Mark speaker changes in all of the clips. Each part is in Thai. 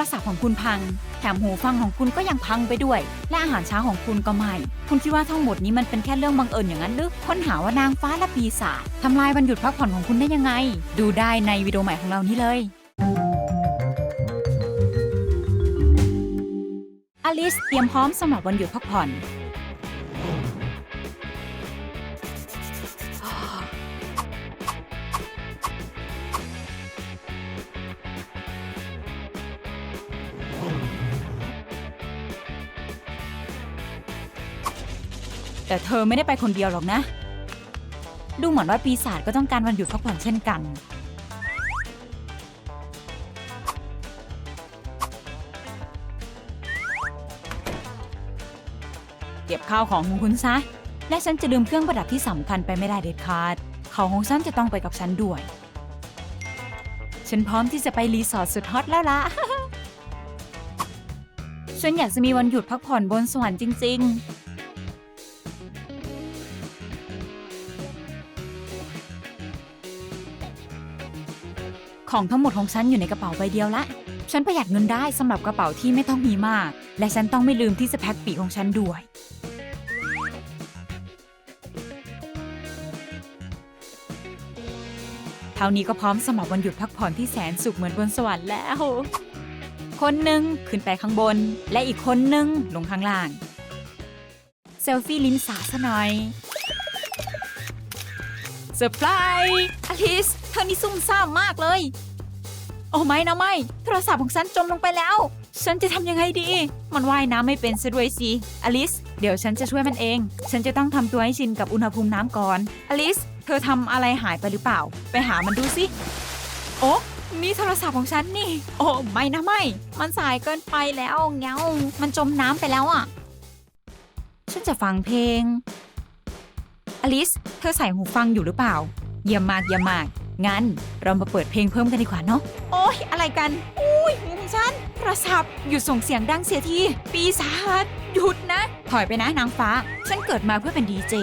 Speaker 1: รศัพท์ของคุณพัง แถมหูฟังของคุณก็ยังพังไปด้วย และอาหารเช้าของคุณก็ไม่ คุณคิดว่าทั้งหมดนี้มันเป็นแค่เรื่องบังเอิญอย่างนั้นหรือค้นหาว่านางฟ้าและปีศาจทำลายวันหยุดพักผ่อนของคุณได้ยังไง ดูได้ในวิดีโอใหม่ของเรานี้เลยอลิสเตรียมพร้อมสำหรับวันหยุดพักผ่อน แต่เธอไม่ได้ไปคนเดียวหรอกนะ ดูเหมือนว่าปีศาจก็ต้องการวันหยุดพักผ่อนเช่นกัน เก็บข้าวของของคุณซะ และฉันจะลืมเครื่องประดับที่สำคัญไปไม่ได้เด็ดขาดของของฉันจะต้องไปกับฉันด้วย ฉันพร้อมที่จะไปรีสอร์ทสุดฮอตแล้วล่ะ ฉันอยากจะมีวันหยุดพักผ่อนบนสวรรค์จริง ๆ ของทั้งหมดของฉันอยู่ในกระเป๋าใบเดียวละ ฉันประหยัดเงินได้สำหรับกระเป๋าที่ไม่ต้องมีมาก และฉันต้องไม่ลืมที่จะแพ็คปีกของฉันด้วย เท่านี้ก็พร้อมสำหรับวันหยุดพักผ่อนที่แสนสุขเหมือนบนสวรรค์แล้ว คนหนึ่งขึ้นไปข้างบน และอีกคนหนึ่งลงข้างล่าง เซลฟี่ลิ้นสาซะหน่อยเซอร์ไพรส์อลิส เธอนี่ซุ่มซ่ามมากเลย โอ้ไม่นะไม่ โทรศัพท์ของฉันจมลงไปแล้ว ฉันจะทำยังไงดี มันว่ายน้ำไม่เป็นซะด้วยสิ อลิส เดี๋ยวฉันจะช่วยมันเอง ฉันจะต้องทำตัวให้ชินกับอุณหภูมิน้ำก่อน อลิส เธอทำอะไรหายไปหรือเปล่า ไปหามันดูสิ โอ้นี่โทรศัพท์ของฉันนี่ โอ้ไม่นะไม่ มันสายเกินไปแล้วเงามันจมน้ำไปแล้วอะ ฉันจะฟังเพลง อลิส เธอใส่หูฟังอยู่หรือเปล่า เยี่ยมมากเยี่ยมมาก งั้นเรามาเปิดเพลงเพิ่มกันดีกว่าเนาะ โอ้ยอะไรกัน อุ้ยหูของฉันโทรศัพท์หยุดส่งเสียงดังเสียที ปีศาจหยุดนะ ถอยไปนะนางฟ้า ฉันเกิดมาเพื่อเป็นดีเจ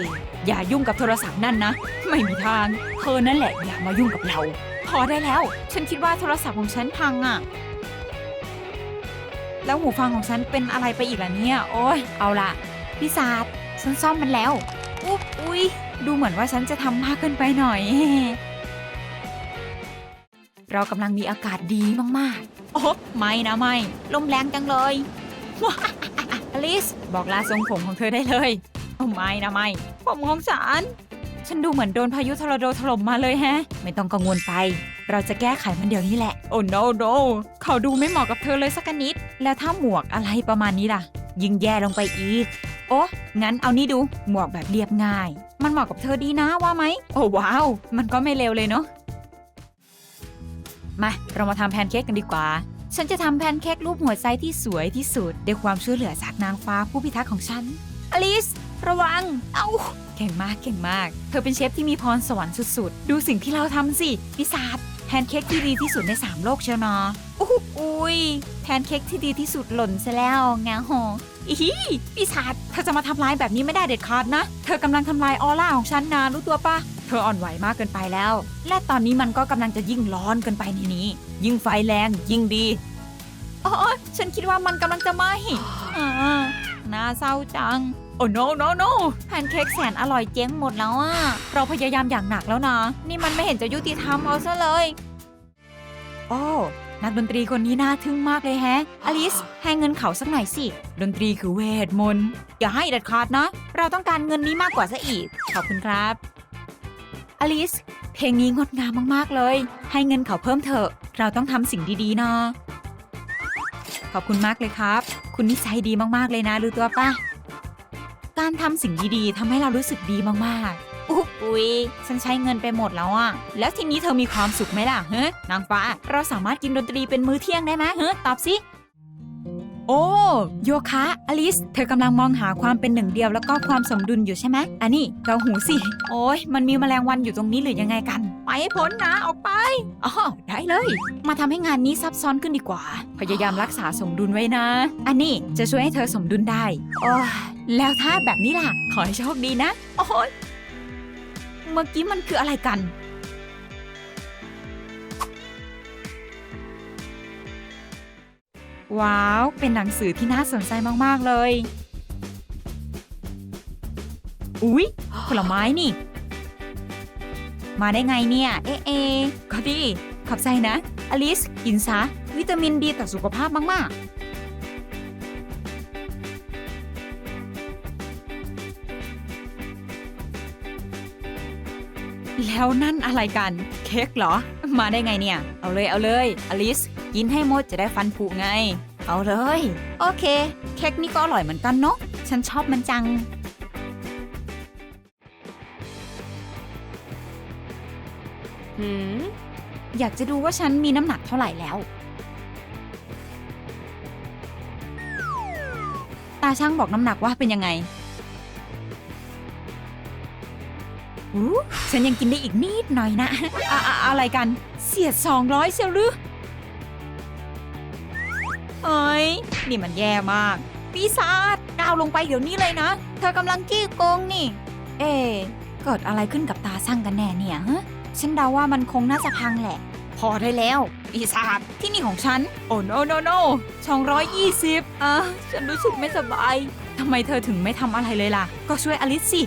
Speaker 1: อย่ายุ่งกับโทรศัพท์นั่นนะ ไม่มีทาง เธอนั่นแหละอย่ามายุ่งกับเรา พอได้แล้ว ฉันคิดว่าโทรศัพท์ของฉันพังอะแล้วหูฟังของฉันเป็นอะไรไปอีกล่ะเนี่ย โอ้ยเอาล่ะปีศาจฉันซ่อมมันแล้วอุ๊บอุ๊ย ดูเหมือนว่าฉันจะทำมากเกินไปหน่อย เรากำลังมีอากาศดีมากๆ โอ้ไม่นะไม่ ลมแรงจังเลยว้าอลิส บอกลาทรงผมของเธอได้เลยโอ้ไม่นะไม่ ผมของฉัน ฉันดูเหมือนโดนพายุทอร์นาโดถล่มมาเลยแฮะ ไม่ต้องกังวลไป เราจะแก้ไขมันเดี๋ยวนี้แหละ โอ้ no no เขาดูไม่เหมาะกับเธอเลยสักนิด แล้วถ้าหมวกอะไรประมาณนี้ล่ะ ยิ่งแย่ลงไปอีก โอ้งั้นเอานี่ดู หมวกแบบเรียบง่าย มันเหมาะกับเธอดีนะว่าไหม โอ้ว้าว มันก็ไม่เลวเลยเนาะ มาเรามาทำแพนเค้กกันดีกว่า ฉันจะทำแพนเค้กรูปหัวใจที่สวยที่สุดด้วยความช่วยเหลือจากนางฟ้าผู้พิทักษ์ของฉัน อลิส ระวัง เอาเก่งมากเก่งมาก เธอเป็นเชฟที่มีพรสวรรค์สุดๆ ดูสิ่งที่เราทำสิพิซาจแพนเค้กที่ดีที่สุดในสามโลกเชียวนะอู้หูอุ้ยแพนเค้กที่ดีที่สุดหล่นซะแล้วงาหอีฮีปีศาจเธอจะมาทำลายแบบนี้ไม่ได้เด็ดขาดนะ เธอกำลังทำลายออร่าของฉันนะรู้ตัวปะ เธออ่อนไหวมากเกินไปแล้ว และตอนนี้มันก็กำลังจะยิ่งร้อนเกินไปในนี้ ยิ่งไฟแรงยิ่งดีอ๋อฉันคิดว่ามันกำลังจะไหม้อ่าน่าเศร้าจัง โอ้ no no no แพนเค้กแสนอร่อยเจ๊งหมดแล้วอะเราพยายามอย่างหนักแล้วนะ นี่มันไม่เห็นจะยุติธรรมเอาซะเลย โอ้นักดนตรีคนนี้น่าทึ่งมากเลยแฮะ อลิส ให้เงินเขาสักหน่อยสิ ดนตรีคือเวทมนต์ อย่าให้เด็ดขาดนะ เราต้องการเงินนี้มากกว่าซะอีก ขอบคุณครับ อลิส เพลงนี้งดงามมากๆเลย ให้เงินเขาเพิ่มเถอะ เราต้องทำสิ่งดีๆนะขอบคุณมากเลยครับ คุณนิสัยดีมากๆเลยนะรู้ตัวปะการทำสิ่งดีๆทำให้เรารู้สึกดีมากๆ อุ๊บอุ๊ยฉันใช้เงินไปหมดแล้วอะแล้วทีนี้เธอมีความสุขไหมล่ะเฮ้นางฟ้า เราสามารถกินดนตรีเป็นมื้อเที่ยงได้ไหมเฮ้ตอบสิ โอ้โยคะอลิส เธอกำลังมองหาความเป็นหนึ่งเดียวแล้วก็ความสมดุลอยู่ใช่ไหมอันนี้เกาหูสิ โอ้ยมันมีแมลงวันอยู่ตรงนี้หรือยังไงกัน ไปให้พ้นนะออกไปอ๋อได้เลย มาทำให้งานนี้ซับซ้อนขึ้นดีกว่า พยายามรักษาสมดุลไว้นะ อันนี้จะช่วยให้เธอสมดุลได้โอ้ยแล้วถ้าแบบนี้ล่ะ ขอให้โชคดีนะ โอ้ยเมื่อกี้มันคืออะไรกัน ว้าว เป็นหนังสือที่น่าสนใจมาก ๆ เลย อุ๊ย ผลไม้นี่ มาได้ไงเนี่ย เอเอะก็ดี ขอบใจนะ อลิส กินซะ วิตามินดีต่อสุขภาพมาก ๆแล้วนั่นอะไรกัน เค้กเหรอ มาได้ไงเนี่ย เอาเลยเอาเลยอลิส กินให้หมดจะได้ฟันผุไง เอาเลย โอเค เค้กนี่ก็อร่อยเหมือนกันเนาะฉันชอบมันจัง
Speaker 2: หืม
Speaker 1: อยากจะดูว่าฉันมีน้ำหนักเท่าไหร่แล้ว ตาช่างบอกน้ำหนักว่าเป็นยังไง อู้ฉันยังกินได้อีกนิดหน่อยนะอะอะอะไรกัน เสียดสองร้อยเชียวหรือเอ้ย นี่มันแย่มาก ปีศาจก้าวลงไปเดี๋ยวนี้เลยนะ เธอกำลังกี้โกงนี่ เอ๊เกิดอะไรขึ้นกับตาช่งกันแน่เนี่ยฮะฉันเดาว่ามันคงน่าจะพังแหละ พอได้แล้ว ปีศาจที่นี่ของฉัน โอ้ no no no ช่องร้อยยี่สิบอะฉันรู้สึกไม่สบายทำไมเธอถึงไม่ทำอะไรเลยล่ะ ก็ช่วยอลิสสิ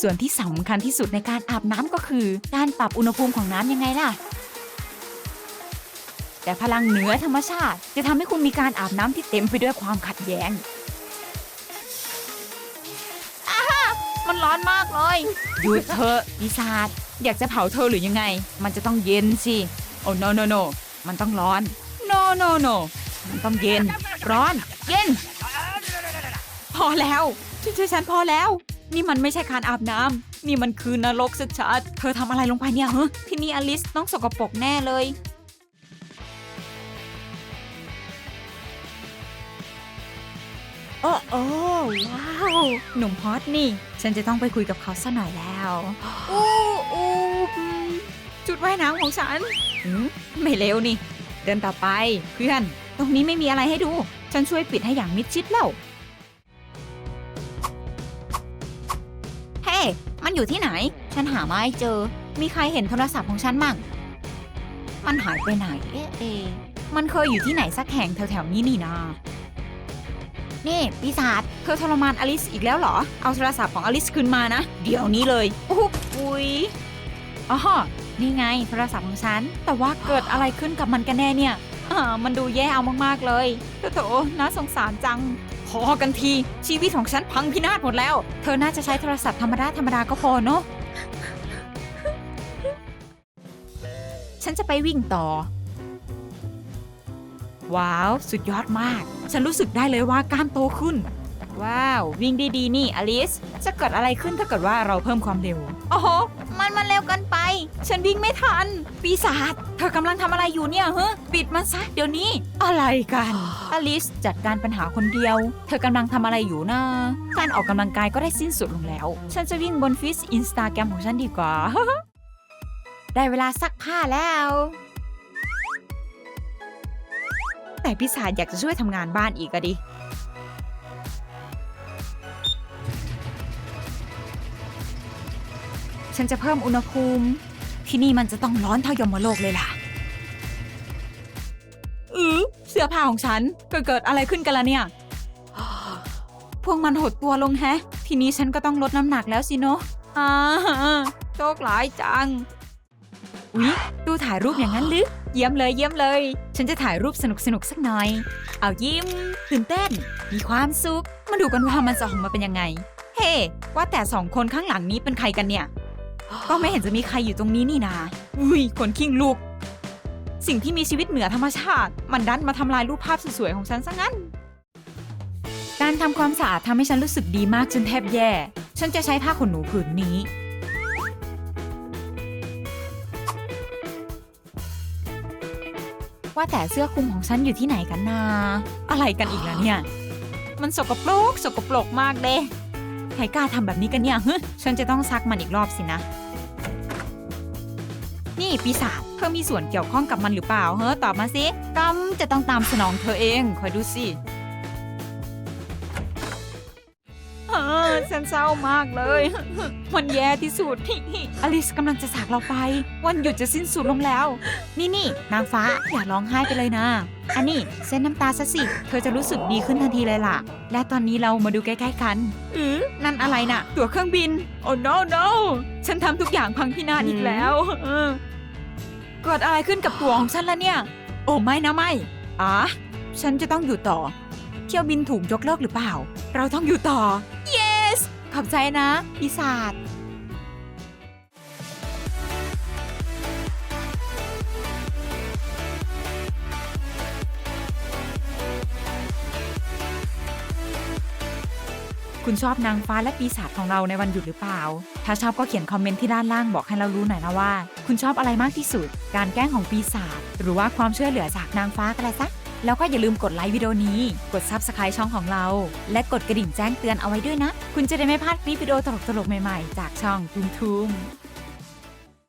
Speaker 1: ส่วนที่สำคัญที่สุดในการอาบน้ำก็คือ การปรับอุณหภูมิของน้ำยังไงล่ะ แต่พลังเหนือธรรมชาติจะทำให้คุณมีการอาบน้ำที่เต็มไปด้วยความขัดแย้งอาฮะมันร้อนมากเลยหยุดเถอะปีศาจอยากจะเผาเธอหรือยังไง มันจะต้องเย็นสิโอ้ no no no มันต้องร้อน no no no มันต้องเย็น ร้อน เย็น พอแล้วช่วยช่วยฉันพอแล้ว นี่มันไม่ใช่การอาบน้ำนี่มันคือนรกชัดๆเธอทำอะไรลงไปเนี่ยฮะที่นี่อลิสต้องสกปรกแน่เลย โอ้โอ้ว้าว หนุ่มฮอตนี่ ฉันจะต้องไปคุยกับเขาสักหน่อยแล้วอู้อู้อืมจุดว่ายน้ำของฉันอืมไม่เร็วนี่ เดินต่อไปเพื่อน ตรงนี้ไม่มีอะไรให้ดู ฉันช่วยปิดให้อย่างมิดชิดแล้ว มันอยู่ที่ไหน ฉันหาไม่เจอ มีใครเห็นโทรศัพท์ของฉันมั่ง มันหายไปไหน เอ๊ะเอะมันเคยอยู่ที่ไหนสักแห่งแถวๆนี้นี่นานี่ปีศาจเธอทรมานอลิสอีกแล้วเหรอ เอาโทรศัพท์ของอลิสคืนมานะ เดี๋ยวนี้เลยอุ๊บอุ๊ยอ๋อนี่ไงโทรศัพท์ของฉัน แต่ว่าเกิดอะไรขึ้นกับมันกันแน่เนี่ย อ่า มันดูแย่เอามากๆเลยโถโถน่าสงสารจัง พอกันที ชีวิตของฉันพังพินาศหมดแล้ว เธอน่าจะใช้โทรศัพท์ธรรมดาธรรมดาก็พอเนาะฉันจะไปวิ่งต่อ ว้าว สุดยอดมาก ฉันรู้สึกได้เลยว่ากล้ามโตขึ้น ว้าว วิ่งดีๆนี่อลิส จะเกิดอะไรขึ้นถ้าเกิดว่าเราเพิ่มความเร็ว โอ้โห มันมันเร็วเกินไป ฉันวิ่งไม่ทัน ปีศาจ เธอกำลังทำอะไรอยู่เนี่ยเฮ้ปิดมันซะเดี๋ยวนี้ อะไรกัน อลิสจัดการปัญหาคนเดียว เธอกำลังทำอะไรอยู่นะการออกกำลังกายก็ได้สิ้นสุดลงแล้ว ฉันจะวิ่งบนฟิสอินสตาแกรมของฉันดีกว่า ได้เวลาซักผ้าแล้วแต่พี่สาจอยากจะช่วยทำงานบ้านอีกอะดิ ฉันจะเพิ่มอุณหภูมิ ที่นี่มันจะต้องร้อนเท่ายมโลกเลยล่ะ อือเสื้อผ้าของฉันเกิดเกิดอะไรขึ้นกันล่ะเนี่ย พวกมันหดตัวลงแฮะ ทีนี้ฉันก็ต้องลดน้ำหนักแล้วสิเนาะอ่าโชคร้ายจังอุ๊ยดูถ่ายรูปอย่างนั้นหรือ เยี่ยมเลยเยี่ยมเลย ฉันจะถ่ายรูปสนุกสนุกสักหน่อย เอายิ้ม ตื่นเต้น มีความสุข มาดูกันว่ามันจะออกมาเป็นยังไง เฮ้ ว่าแต่สองคนข้างหลังนี้เป็นใครกันเนี่ย ก็ไม่เห็นจะมีใครอยู่ตรงนี้นี่นาอุ้ยคนขิงลูกสิ่งที่มีชีวิตเหนือธรรมชาติ มันดันมาทำลายรูปภาพสวยๆของฉันซะงั้น การทำความสะอาดทำให้ฉันรู้สึกดีมากจนแทบแย่ ฉันจะใช้ผ้าขนหนูผืนนี้ ว่าแต่เสื้อคลุมของฉันอยู่ที่ไหนกันนา อะไรกันอีกล่ะเนี่ย มันสกปรกสกปรกมากเลย ใครกล้าทำแบบนี้กันเนี่ยฮึฉันจะต้องซักมันอีกรอบสินะ นี่ปีศาจเธอมีส่วนเกี่ยวข้องกับมันหรือเปล่าเฮ้ตอบมาสิกำจะต้องตามสนองเธอเองคอยดูสิ ฉันเศร้ามากเลย มันแย่ที่สุด อลิสกำลังจะจากเราไป วันหยุดจะสิ้นสุดลงแล้ว นี่นี่นางฟ้าอย่าร้องไห้ไปเลยนะ อันนี้เส้นน้ำตาซะสิ เธอจะรู้สึกดีขึ้นทันทีเลยล่ะ และตอนนี้เรามาดูใกล้ๆกัน อือนั่นอะไรน่ะ ตั๋วเครื่องบิน โอ้ no no ฉันทำทุกอย่างพังพินาศอีกแล้วเออเกิดอะไรขึ้นกับตั๋วของฉันล่ะเนี่ย โอ้ไม่นะไม่อะฉันจะต้องอยู่ต่อ เที่ยวบินถูกยกเลิกหรือเปล่า เราต้องอยู่ต่อ yes ขอบใจนะปีศาจคุณชอบนางฟ้าและปีศาจของเราในวันหยุดหรือเปล่า ถ้าชอบก็เขียนคอมเมนต์ที่ด้านล่างบอกให้เรารู้หน่อยนะว่า คุณชอบอะไรมากที่สุด การแกล้งของปีศาจหรือว่าความช่วยเหลือจากนางฟ้าก็ได้สัก แล้วก็อย่าลืมกดไลค์วิดีโอนี้ กด Subscribe ช่องของเรา และกดกระดิ่งแจ้งเตือนเอาไว้ด้วยนะ คุณจะได้ไม่พลาดคลิปวิดีโอตลกๆใหม่ๆ จากช่องทุมทุม